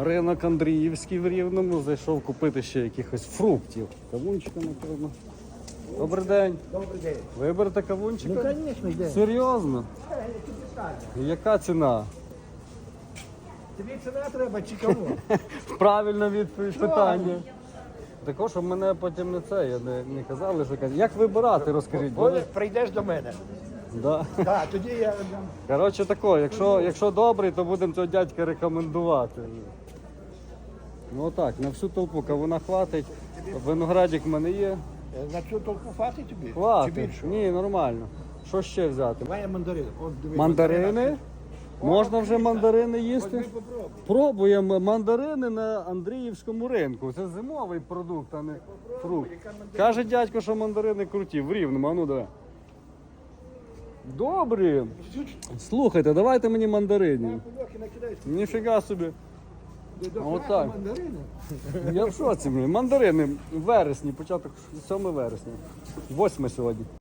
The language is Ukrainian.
Ринок Андріївський в Рівному. Зайшов купити ще якихось фруктів. Кавунчика, напевно. Добрий день. Добрий день. Виберете кавунчика? Ну, звісно, йде. Серйозно? Яка ціна? Тобі ціна треба чи кому? Правильна відповідь питання. Також, щоб мене потім не це, я не, не казали, що кажуть. Як вибирати, розкажіть. бо прийдеш до мене. Да. Так, тоді я. Коротше тако, якщо, якщо добрий, то будемо цього дядька рекомендувати. Ну так, на всю толпу кавуна хватить. Виноградик в мене є. Е, На цю толку хватить тобі? Чи Хватить. більше? Ні, нормально. Що ще взяти? Має мандарин. От, диви, Мандарини? Можна вже мандарини їсти? Пробуємо мандарини на Андріївському ринку. Це зимовий продукт, а не фрукт. Каже дядько, що мандарини круті, в рівному, а ну давай. Добрі. Слухайте, давайте мені мандаринів. Ніфіга собі. До- до От хати так. мандарини. Я в шоці, блін. Мандарини вересні, початок 7 вересня. 8 сьогодні.